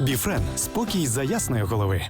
Біфрен спокій за ясної голови.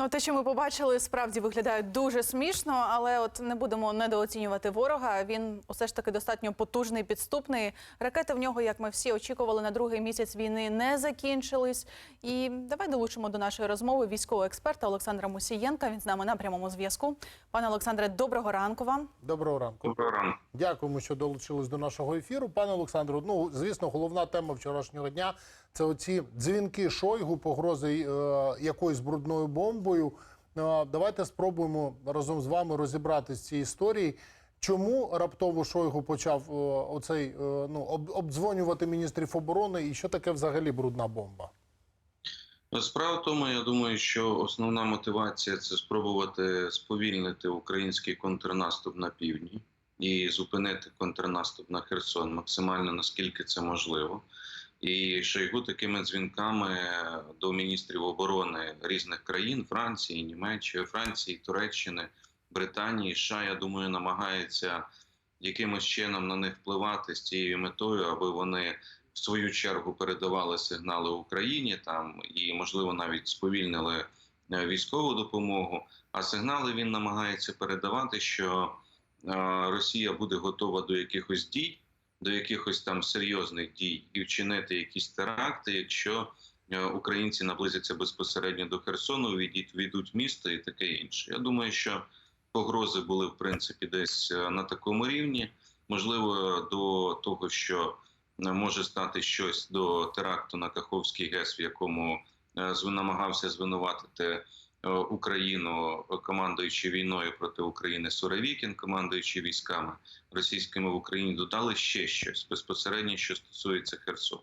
Ну, те, що ми побачили, справді виглядає дуже смішно, але от не будемо недооцінювати ворога. Він усе ж таки достатньо потужний, підступний. Ракети в нього, як ми всі очікували, на другий місяць війни не закінчились. І давай долучимо до нашої розмови військового експерта Олександра Мусієнка. Він з нами на прямому зв'язку. Пане Олександре, доброго ранку вам. Доброго ранку. Доброго ранку. Дякуємо, що долучились до нашого ефіру. Пане Олександру, ну звісно, головна тема вчорашнього дня це оці дзвінки Шойгу, погрози е, якоюсь брудною бомбою. Е, давайте спробуємо разом з вами розібратися з цієї історії. Чому раптово Шойгу почав е, оцей е, ну об, обдзвонювати міністрів оборони, і що таке взагалі брудна бомба? Справа в тому, я думаю, що основна мотивація це спробувати сповільнити український контрнаступ на півдні і зупинити контрнаступ на Херсон максимально наскільки це можливо. І Шойгу такими дзвінками до міністрів оборони різних країн Франції, Німеччини, Франції, Туреччини, Британії, США, я думаю, намагається якимось чином на них впливати з цією метою, аби вони в свою чергу передавали сигнали Україні там і, можливо, навіть сповільнили е, військову допомогу. А сигнали він намагається передавати, що е, Росія буде готова до якихось дій, до якихось там серйозних дій і вчинити якісь теракти, якщо е, українці наблизяться безпосередньо до Херсону, відійдуть війдуть місто і таке інше. Я думаю, що погрози були в принципі десь е, на такому рівні. Можливо, до того, що е, може стати щось до теракту на Каховський ГЕС, в якому намагався звинуватити Україну, е, командуючи війною проти України Суровікін, командуючи військами російськими в Україні, додали ще щось безпосередньо, що стосується Херсону.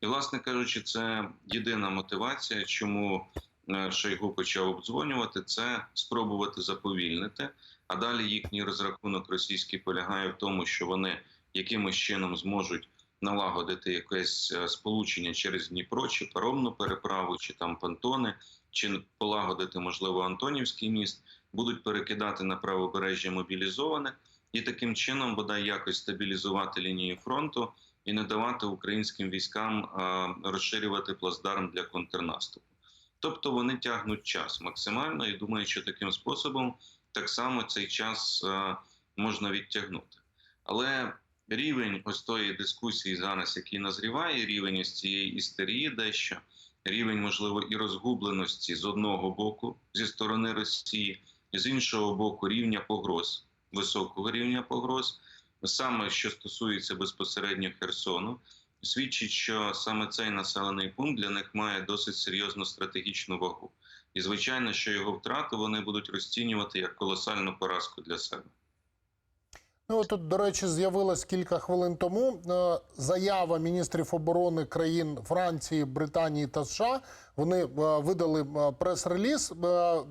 І, власне кажучи, це єдина мотивація, чому е, Шойгу почав обдзвонювати, це спробувати заповільнити. А далі їхній розрахунок російський полягає в тому, що вони якимось чином зможуть налагодити якесь е, сполучення через Дніпро, чи паромну переправу, чи там понтони, чи полагодити, можливо, Антонівський міст, будуть перекидати на правобережжя мобілізованих і таким чином бодай якось стабілізувати лінію фронту і не давати українським військам е, розширювати плацдарм для контрнаступу. Тобто вони тягнуть час максимально і думаю, що таким способом так само цей час е, можна відтягнути. Але рівень ось тої дискусії зараз, який назріває, рівень ось цієї істерії, дещо рівень, можливо, і розгубленості з одного боку зі сторони Росії, з іншого боку, рівня погроз, високого рівня погроз, саме що стосується безпосередньо Херсону, свідчить, що саме цей населений пункт для них має досить серйозну стратегічну вагу. І звичайно, що його втрату вони будуть розцінювати як колосальну поразку для себе. Ну тут, до речі, з'явилась кілька хвилин тому е, заява міністрів оборони країн Франції, Британії та США. Вони е, видали е, прес-реліз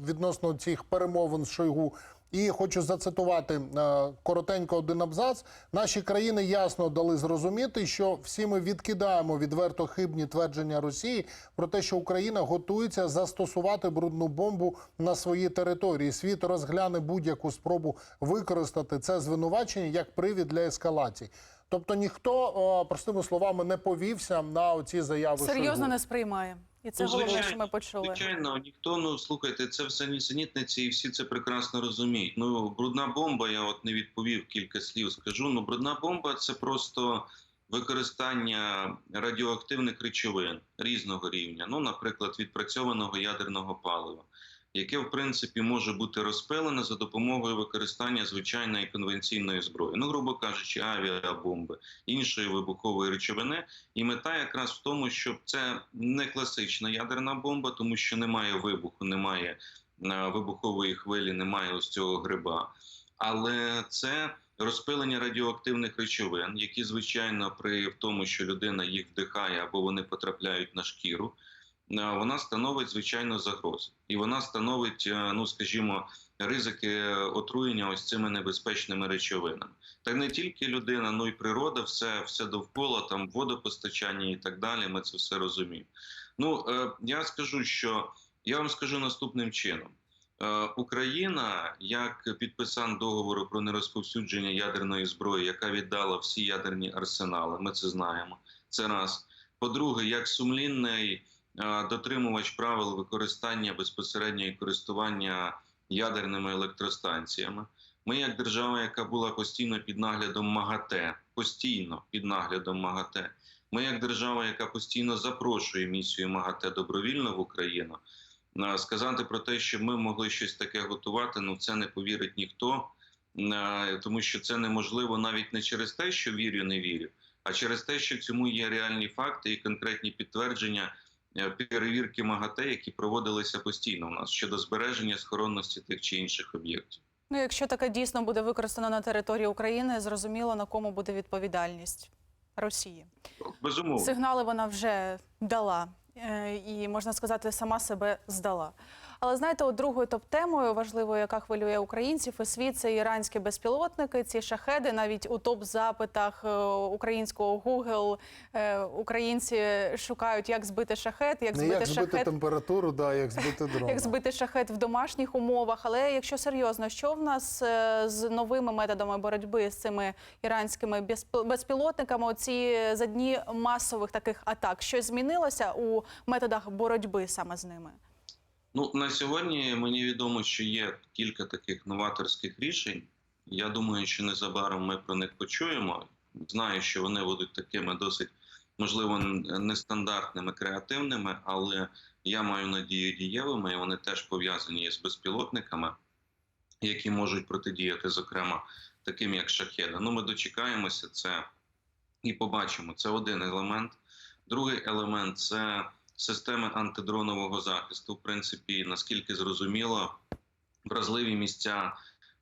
відносно цих перемовин Шойгу. І хочу зацитувати е, коротенько один абзац. Наші країни ясно дали зрозуміти, що всі ми відкидаємо відверто хибні твердження Росії про те, що Україна готується застосувати брудну бомбу на своїй території. Світ розгляне будь-яку спробу використати це звинувачення як привід для ескалації. Тобто ніхто, е, простими словами, не повівся на оці заяви. Серйозно Шойгу. не сприймає. І це Ну, головне, звичайно, що ми почули. Звичайно, ніхто ну слухайте, це все нісенітниці, і всі це прекрасно розуміють. Ну, брудна бомба, я от не відповів кілька слів. Скажу. Ну, брудна бомба це просто використання радіоактивних речовин різного рівня. Ну, наприклад, відпрацьованого ядерного палива, яке в принципі може бути розпилене за допомогою використання звичайної конвенційної зброї. Ну, грубо кажучи, авіабомби, іншої вибухової речовини. І мета якраз в тому, щоб це не класична ядерна бомба, тому що немає вибуху, немає е, вибухової хвилі, немає ось цього гриба. Але це розпилення радіоактивних речовин, які, звичайно, при тому, що людина їх вдихає або вони потрапляють на шкіру, вона становить звичайно загрозу, і вона становить, е, ну скажімо, ризики отруєння ось цими небезпечними речовинами. Так не тільки людина, ну й природа, все, все довкола, там водопостачання і так далі. Ми це все розуміємо. Ну е, я скажу, що я вам скажу наступним чином. Е, Україна, як підписан договору про нерозповсюдження ядерної зброї, яка віддала всі ядерні арсенали, ми це знаємо. Це раз. По-друге, як сумлінний е, дотримувач правил використання безпосередньо користування ядерними електростанціями. Ми, як держава, яка була постійно під наглядом МАГАТЕ, постійно під наглядом МАГАТЕ, ми, як держава, яка постійно запрошує місію МАГАТЕ добровільно в Україну, е, сказати про те, що ми могли щось таке готувати, ну це не повірить ніхто, е, тому що це неможливо навіть не через те, що вірю, не вірю, а через те, що цьому є реальні факти і конкретні підтвердження е, перевірки МАГАТЕ, які проводилися постійно у нас щодо збереження схоронності тих чи інших об'єктів. Ну, якщо таке дійсно буде використано на території України, зрозуміло на кому буде відповідальність Росії. Безумовно. Сигнали вона вже дала е, і можна сказати, сама себе здала. Але знаєте, от другою топ-темою важливою, яка хвилює українців і світ, це іранські безпілотники. Ці шахеди навіть у топ-запитах е, українського Google е, українці шукають, як збити шахет, як Не збити як збити шахет. температуру, да, як збити дрона. Як збити шахет в домашніх умовах, але якщо серйозно, що в нас е, з новими методами боротьби з цими іранськими безпі- безпілотниками? Оці за дні масових таких атак, щось змінилося у методах боротьби саме з ними? Ну на сьогодні мені відомо, що є кілька таких новаторських рішень. Я думаю, що незабаром ми про них почуємо. Знаю, що вони будуть такими досить, можливо, нестандартними, креативними, але я маю надію дієвими, і вони теж пов'язані з безпілотниками, які можуть протидіяти, зокрема, таким як шахеда. Ну, ми дочекаємося це і побачимо. Це один елемент. Другий елемент це системи антидронового захисту. В принципі, наскільки зрозуміло, вразливі місця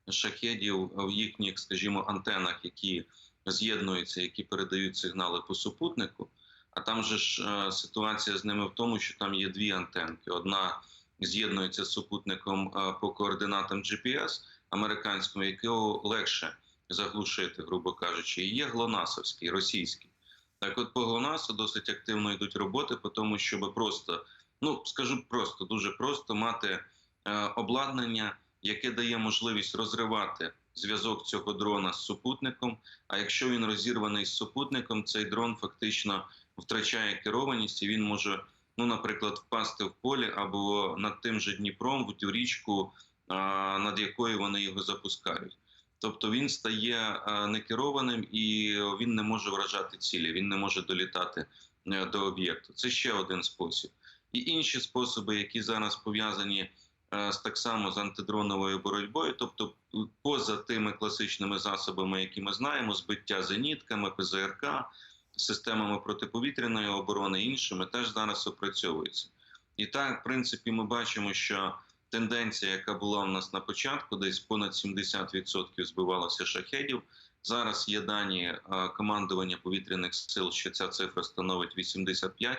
шахедів в їхніх, скажімо, антенах, які з'єднуються, які передають сигнали по супутнику. А там же ж е, ситуація з ними в тому, що там є дві антенки. Одна з'єднується з супутником е, по координатам GPS американському, якого легше заглушити, грубо кажучи, і є глонасовський, російський. Так, от по ГЛОНАСу досить активно йдуть роботи по тому, щоб просто, ну скажу просто, дуже просто мати е, обладнання, яке дає можливість розривати зв'язок цього дрона з супутником. А якщо він розірваний з супутником, цей дрон фактично втрачає керованість і він може, ну, наприклад, впасти в полі або над тим же Дніпром в річку, е, над якою вони його запускають. Тобто він стає е, некерованим і він не може вражати цілі, він не може долітати е, до об'єкту. Це ще один спосіб. І інші способи, які зараз пов'язані е, з так само з антидроновою боротьбою, тобто поза тими класичними засобами, які ми знаємо, збиття зенітками, ПЗРК, системами протиповітряної оборони, іншими, теж зараз опрацьовуються. І так, в принципі, ми бачимо, що тенденція, яка була у нас на початку, десь понад 70% збивалося шахедів. Зараз є дані е, командування повітряних сил, що ця цифра становить 85.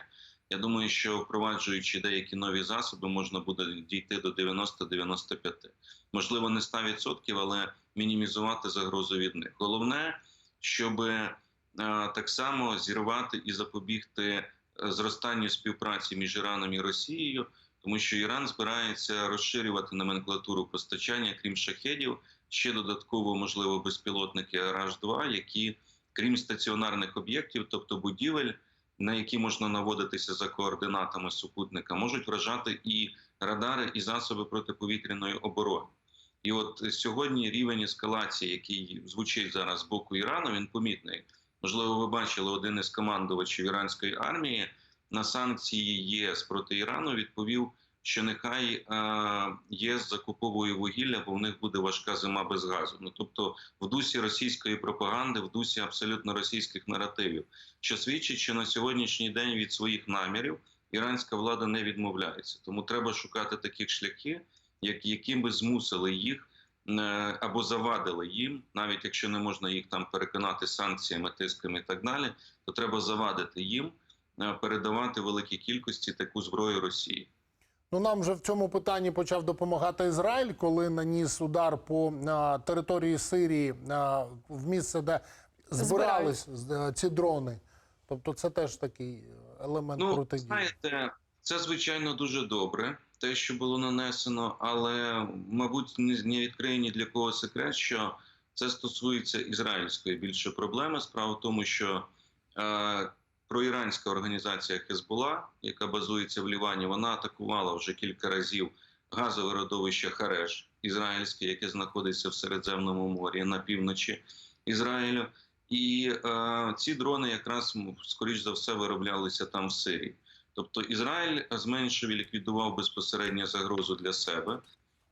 Я думаю, що впроваджуючи деякі нові засоби, можна буде дійти до 90-95. Можливо, не 100%, але мінімізувати загрозу від них. Головне, щоб е, так само зірвати і запобігти е, зростанню співпраці між Іраном і Росією тому що Іран збирається розширювати номенклатуру постачання, крім шахедів, ще додатково можливо безпілотники РАЖ-2, які крім стаціонарних об'єктів, тобто будівель, на які можна наводитися за координатами супутника, можуть вражати і радари, і засоби протиповітряної оборони. І от сьогодні рівень ескалації, який звучить зараз з боку Ірану, він помітний. Можливо, ви бачили один із командувачів іранської армії на санкції ЄС проти Ірану відповів, що нехай е, ЄС закуповує вугілля, бо в них буде важка зима без газу. Ну тобто, в дусі російської пропаганди, в дусі абсолютно російських наративів, що свідчить, що на сьогоднішній день від своїх намірів іранська влада не відмовляється. Тому треба шукати таких шляхів, як які би змусили їх. е, Або завадили їм, навіть якщо не можна їх там переконати санкціями, тисками і так далі, то треба завадити їм передавати великі кількості таку зброю Росії. Ну нам же в цьому питанні почав допомагати Ізраїль, коли наніс удар по а, території Сирії а, в місце, де збирались з- ці дрони. Тобто, це теж такий елемент Ну, протидії. знаєте, це звичайно дуже добре, те, що було нанесено, але, мабуть, не, не відкриє ні для кого секрет, що це стосується ізраїльської більше проблеми. Справа в тому, що е, проіранська організація Хезбула, яка базується в Лівані, вона атакувала вже кілька разів газове родовище Хареш ізраїльське, яке знаходиться в Середземному морі на півночі Ізраїлю. І е, ці дрони якраз скоріш за все вироблялися там в Сирії. Тобто Ізраїль зменшив і ліквідував безпосередньо загрозу для себе,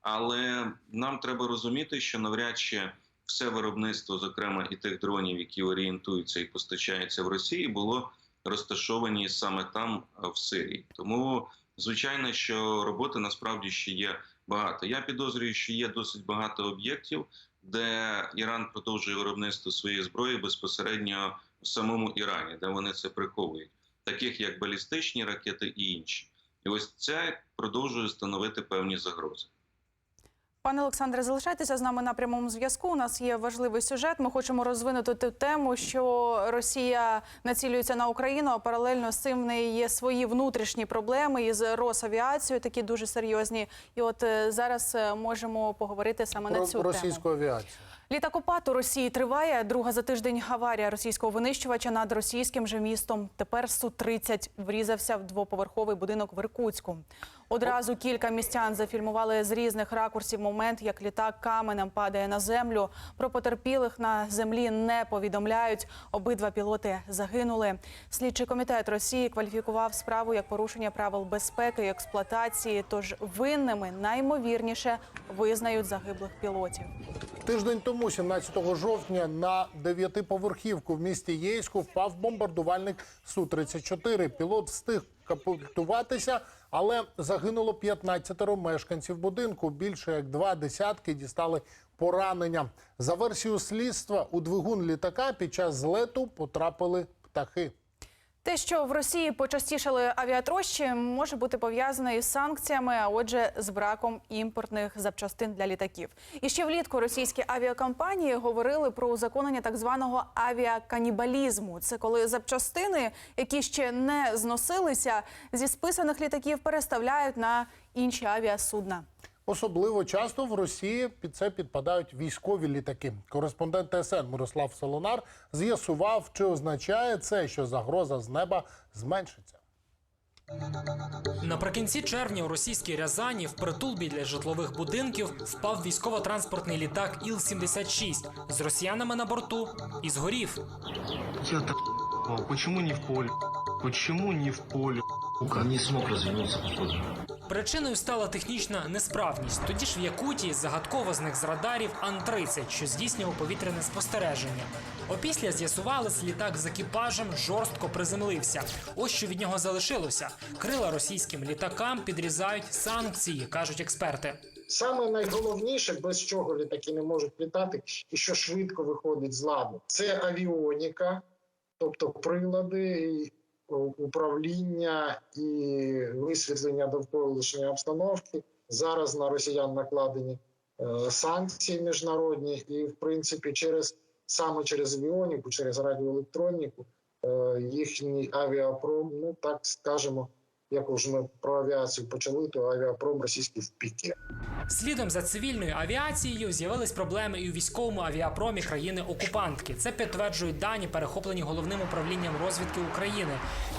але нам треба розуміти, що навряд чи все виробництво, зокрема і тих дронів, які орієнтуються і постачаються в Росії, було розташовані саме там, в Сирії. Тому звичайно, що роботи насправді ще є багато. Я підозрюю, що є досить багато об'єктів, де Іран продовжує виробництво своєї зброї безпосередньо в самому Ірані, де вони це приховують, таких як балістичні ракети і інші. І ось це продовжує становити певні загрози. Пане Олександре, залишайтеся з нами на прямому зв'язку. У нас є важливий сюжет. Ми хочемо розвинути ту тему, що Росія націлюється на Україну, а паралельно з цим в неї є свої внутрішні проблеми із Росавіацією, такі дуже серйозні. І от е, зараз е, можемо поговорити саме на цю цю тему. російську авіацію. Літакопад у Росії триває. Друга за тиждень аварія російського винищувача над російським же містом. Тепер Су-30 врізався в двоповерховий будинок в Іркутську. Одразу кілька містян зафільмували з різних ракурсів момент, як літак каменем падає на землю. Про потерпілих на землі не повідомляють. Обидва пілоти загинули. Слідчий комітет Росії кваліфікував справу як порушення правил безпеки і експлуатації. Тож винними наймовірніше визнають загиблих пілотів. Тиждень тому, 17 жовтня, на дев'ятиповерхівку в місті Єйську впав бомбардувальник Су-34. Пілот встиг капультуватися, але загинуло 15 мешканців будинку. Більше як два десятки дістали поранення. За версією слідства, у двигун літака під час злету потрапили птахи. Те, що в Росії почастішали авіатрощі, може бути пов'язане із санкціями, а отже, з браком імпортних запчастин для літаків. І ще влітку російські авіакомпанії говорили про узаконення так званого авіаканібалізму. Це коли запчастини, які ще не зносилися, зі списаних літаків переставляють на інші авіасудна. Особливо часто в Росії під це підпадають військові літаки. Кореспондент ТСН Мирослав Солонар з'ясував, чи означає це, що загроза з неба зменшиться. Наприкінці червня у російській Рязані в притул біля житлових будинків впав військово-транспортний літак Іл-76 з росіянами на борту і згорів. Я так ***ал. Не в поле? Почему не в поле? Он не смог развернуться походу. Причиною стала технічна несправність. Тоді ж в Якутії загадково зник з радарів Ан-30, що здійснював повітряне спостереження. Опісля з'ясувалось, літак з екіпажем жорстко приземлився. Ось що від нього залишилося. Крила російським літакам підрізають санкції, кажуть експерти. Саме найголовніше, без чого літаки не можуть літати, і що швидко виходить з ладу, це авіоніка, тобто прилади, управління і висвітлення довколишньої обстановки. Зараз на росіян накладені е, санкції міжнародні, і в принципі, через саме через авіоніку, через радіоелектроніку, е, їхній авіапром, ну так скажемо, як уже ми про авіацію почали, то авіапром російський в піки. Слідом за цивільною авіацією з'явились проблеми і у військовому авіапромі країни-окупантки. Це підтверджують дані, перехоплені головним управлінням розвідки України,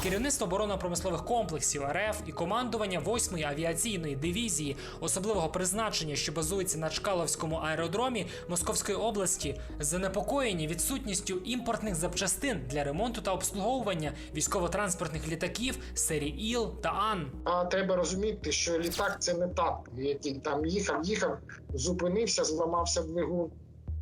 керівництво оборонно-промислових комплексів РФ і командування 8-ї авіаційної дивізії особливого призначення, що базується на Чкаловському аеродромі Московської області, занепокоєні відсутністю імпортних запчастин для ремонту та обслуговування військово-транспортних літаків серії ІЛ та АН. А треба розуміти, що літак це не танк, який там їхав, їхав, зупинився, зламався двигун.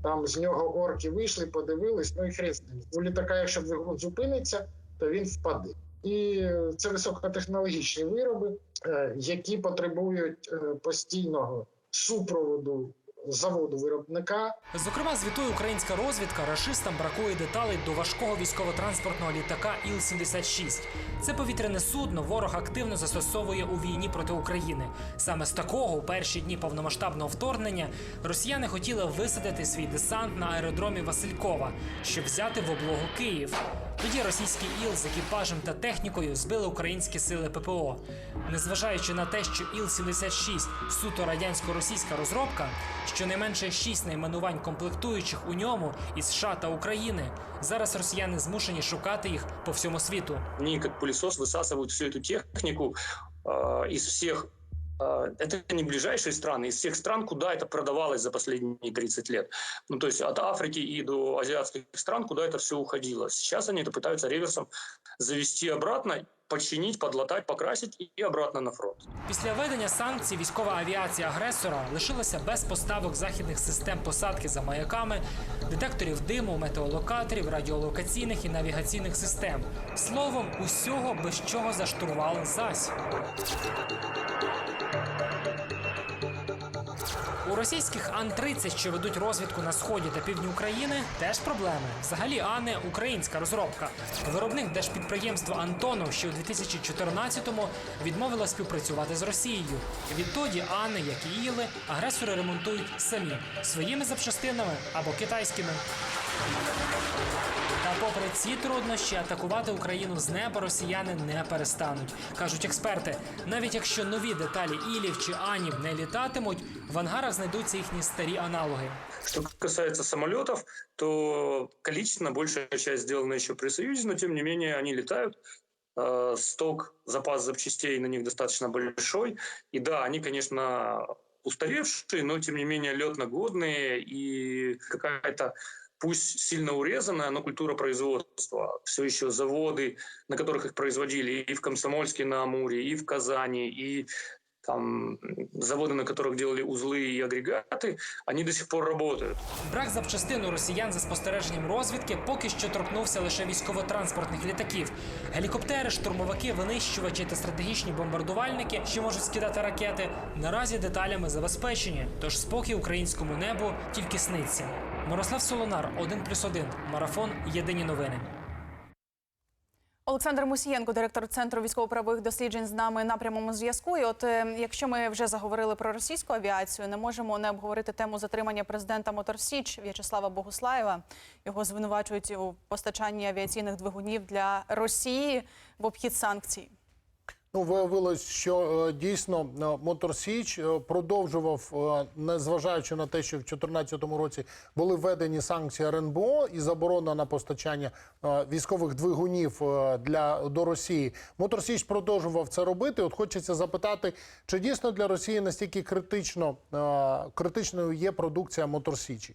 Там з нього орки вийшли, подивились, ну і хрест. У літака, якщо двигун зупиниться, то він впаде. І це високотехнологічні вироби, е, які потребують е, постійного супроводу заводу виробника Зокрема, звітує українська розвідка, рашистам бракує деталей до важкого військово-транспортного літака Іл-76. Це повітряне судно ворог активно застосовує у війні проти України. Саме з такого у перші дні повномасштабного вторгнення росіяни хотіли висадити свій десант на аеродромі Василькова, щоб взяти в облогу Київ. Тоді російський іл з екіпажем та технікою збили українські сили ППО. Незважаючи на те, що Іл-76 суто радянсько-російська розробка, щонайменше шість найменувань комплектуючих у ньому із США та України. Зараз росіяни змушені шукати їх по всьому світу. Они как пылесос высасывают всю эту технику э, из всех э, это не ближайшие страны, из всех стран, куда это продавалось за последние 30 лет. Ну, то есть от Африки и до азиатских стран, куда это все уходило. Сейчас они это пытаются реверсом завести обратно, починить, подлатать, покрасить і обратно на фронт. Після введення санкцій військова авіація агресора лишилася без поставок західних систем посадки за маяками, детекторів диму, метеолокаторів, радіолокаційних і навігаційних систем. Словом, усього без чого заштурвали зась. У російських Ан-30, що ведуть розвідку на сході та півдні України, теж проблеми. Взагалі, Ани українська розробка. Виробник держпідприємства Антонов ще у 2014-му відмовила співпрацювати з Росією. Відтоді Ани, як і Іли, агресори ремонтують самі своїми запчастинами або китайськими. Та попри ці труднощі, атакувати Україну з неба росіяни не перестануть. кажуть експерти. Навіть якщо нові деталі ілів чи анів не літатимуть, в ангарах знайдуться їхні старі аналоги. Что касается самолетов, то количественно большая часть сделана еще при Союзе, но тем не менее они летают. Э, Сток, запас запчастей на них достаточно большой. И да, они, конечно, устаревшие, но тем не менее летногодные и какая-то пусть сильно урезанная, но культура производства. Все еще заводы, на которых их производили и в Комсомольске на Амуре, и в Казани, и там м, заводы, на которых делали узлы и агрегаты, они до сих пор работают. Брак запчастин у росіян за спостереженням розвідки поки що торкнувся лише військово-транспортних літаків. Гелікоптери, штурмовики, винищувачі та стратегічні бомбардувальники, що можуть скидати ракети, наразі деталями забезпечені. Тож спокій українському небу тільки сниться. Мирослав Солонар, 1+,1. Марафон. Єдині новини. Олександр Мусієнко, директор центру військово-правових досліджень, з нами на прямому зв'язку. І от е, якщо ми вже заговорили про російську авіацію, не можемо не обговорити тему затримання президента Моторсіч В'ячеслава Богуслаєва. Його звинувачують у постачанні авіаційних двигунів для Росії в обхід санкцій. Ну, виявилось, що е, дійсно е, Мотор Січ е, продовжував, незважаючи на те, що в 2014 році були введені санкції РНБО і заборона на постачання військових двигунів для до Росії. Мотор Січ продовжував це робити. От хочеться запитати, чи дійсно для Росії настільки критично критичною є продукція Мотор Січі?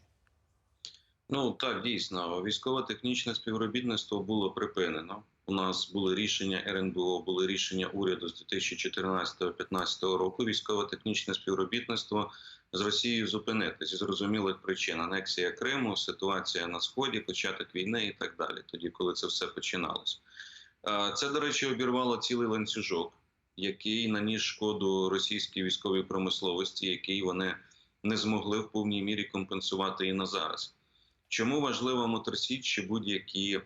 Ну так дійсно військово-технічне співробітництво було припинено. У нас були рішення РНБО, були рішення уряду з 2014-2015 року. Військово-технічне співробітництво з Росією зупинити зі зрозумілих причин. Анексія Криму, ситуація на сході, початок війни і так далі. Тоді, коли це все починалось. Е, Це, до речі, обірвало цілий ланцюжок, який наніс шкоду російській військовій промисловості, який вони не змогли в повній мірі компенсувати і на зараз. Чому важливо Моторсіч чи будь-які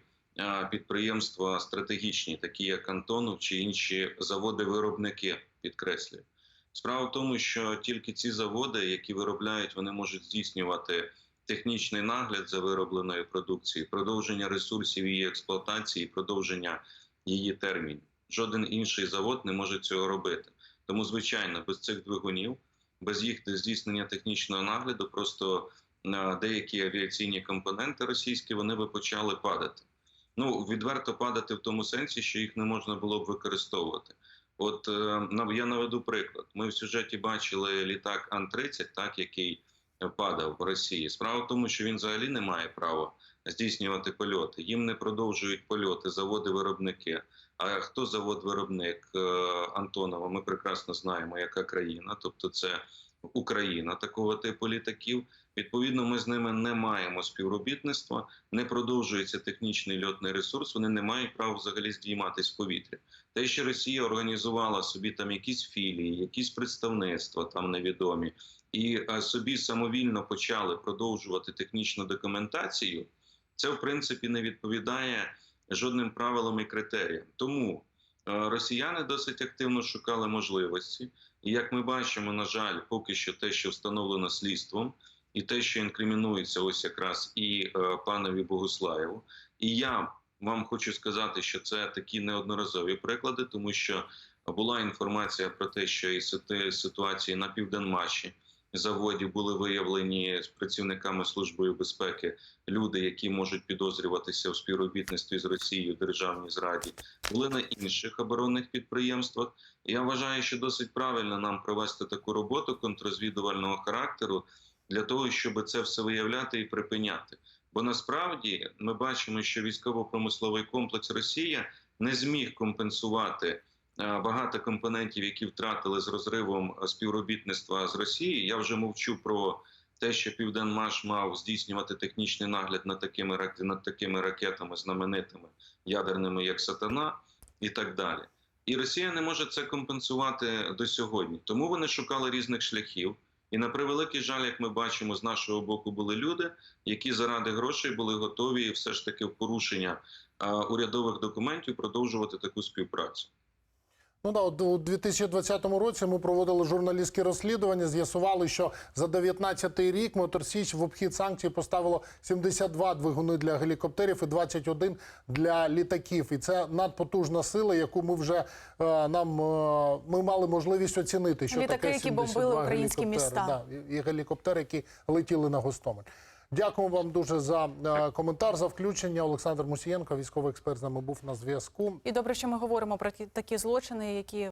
підприємства стратегічні, такі як Антонов чи інші заводи-виробники, підкреслюю. Справа в тому, що тільки ці заводи, які виробляють, вони можуть здійснювати технічний нагляд за виробленою продукцією, продовження ресурсів її експлуатації, продовження її термінів. Жоден інший завод не може цього робити. Тому, звичайно, без цих двигунів, без їх здійснення технічного нагляду, просто деякі авіаційні компоненти російські вони би почали падати. Ну відверто падати в тому сенсі, що їх не можна було б використовувати. От е, я наведу приклад. Ми в сюжеті бачили літак Ан-30, так який падав в Росії. Справа в тому, що він взагалі не має права здійснювати польоти. Їм не продовжують польоти заводи-виробники. А хто завод-виробник е, Антонова? Ми прекрасно знаємо, яка країна, тобто це Україна такого типу літаків. Відповідно, ми з ними не маємо співробітництва, не продовжується технічний льотний ресурс. Вони не мають права взагалі здійматись в повітря. Те, що Росія організувала собі там якісь філії, якісь представництва там невідомі, і е, собі самовільно почали продовжувати технічну документацію, це в принципі не відповідає жодним правилам і критеріям. Тому е, росіяни досить активно шукали можливості. І як ми бачимо, на жаль, поки що те, що встановлено слідством, і те, що інкримінується ось якраз і е, панові Богуслаєву, і я вам хочу сказати, що це такі неодноразові приклади, тому що була інформація про те, що і ситуації на південмаші заводі були виявлені з працівниками служби безпеки люди, які можуть підозрюватися в співробітництві з Росією державній зраді, були на інших оборонних підприємствах. Я вважаю, що досить правильно нам провести таку роботу контррозвідувального характеру для того, щоб це все виявляти і припиняти. Бо насправді ми бачимо, що військово-промисловий комплекс Росія не зміг компенсувати багато компонентів, які втратили з розривом е, співробітництва з Росією. Я вже мовчу про те, що Південмаш мав здійснювати технічний нагляд над такими над такими ракетами знаменитими ядерними, як Сатана, і так далі. І Росія не може це компенсувати до сьогодні. Тому вони шукали різних шляхів. І на превеликий жаль, як ми бачимо, з нашого боку були люди, які заради грошей були готові все ж таки в порушення е, урядових документів продовжувати таку співпрацю. Ну да, от у 2020 році ми проводили журналістське розслідування. З'ясували, що за 19 рік Мотор Січ в обхід санкцій поставило 72 двигуни для гелікоптерів і 21 для літаків. І це надпотужна сила, яку ми вже е, нам е, ми мали можливість оцінити. Що Літаки, таке які 72 бомбили українські міста. Да, і гелікоптери, які летіли на Гостомель. Дякуємо вам дуже за е, коментар, за включення. Олександр Мусієнко, військовий експерт, з нами був на зв'язку. І добре, що ми говоримо про ті- такі злочини, які